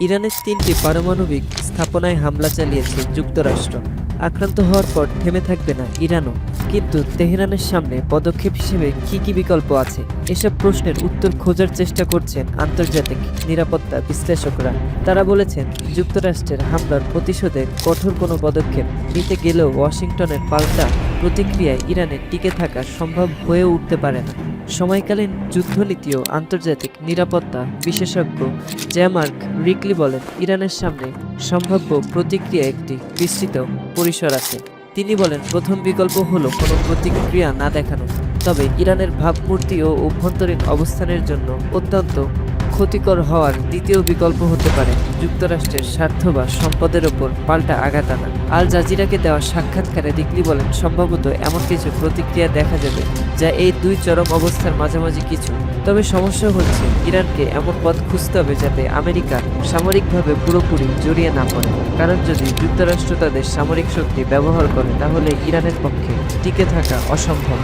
ইরানের তিনটি পারমাণবিক স্থাপনায় হামলা চালিয়েছে যুক্তরাষ্ট্র। আক্রান্ত হওয়ার পর থেমে থাকবে না ইরানও। কিন্তু তেহরানের সামনে পদক্ষেপ হিসেবে কি কি বিকল্প আছে? এসব প্রশ্নের উত্তর খোঁজার চেষ্টা করছেন আন্তর্জাতিক নিরাপত্তা বিশ্লেষকরা। তারা বলেছেন, যুক্তরাষ্ট্রের হামলার প্রতিশোধে কঠোর কোনো পদক্ষেপ নিতে গেলেও ওয়াশিংটনের পাল্টা প্রতিক্রিয়ায় ইরানের টিকে থাকা সম্ভব হয়ে উঠতে পারে না। সময়কালীন যুদ্ধনীতি ও আন্তর্জাতিক নিরাপত্তা বিশেষজ্ঞ জ্যামার্ক রিকলি বলেন, ইরানের সামনে সম্ভাব্য প্রতিক্রিয়া একটি বিস্তৃত পরিসর আছে। তিনি বলেন, প্রথম বিকল্প হলো কোনো প্রতিক্রিয়া না দেখানো। তবে ইরানের ভাবমূর্তি ও অভ্যন্তরীণ অবস্থানের জন্য অত্যন্ত ক্ষতিকর হওয়ার দ্বিতীয় বিকল্প হতে পারে যুক্তরাষ্ট্রের স্বার্থ বা সম্পদের ওপর পাল্টা আঘাত আনা। আল জাজিরাকে দেওয়া সাক্ষাৎকারে রিকলি বলেন, সম্ভবত এমন কিছু প্রতিক্রিয়া দেখা যাবে যা এই দুই চরম অবস্থার মাঝামাঝি কিছু। তবে সমস্যা হচ্ছে, ইরানকে এমন পথ খুঁজতে হবে যাতে আমেরিকা সামরিকভাবে পুরোপুরি জড়িয়ে না পড়ে। কারণ যদি যুক্তরাষ্ট্র তাদের সামরিক শক্তি ব্যবহার করে, তাহলে ইরানের পক্ষে টিকে থাকা অসম্ভব।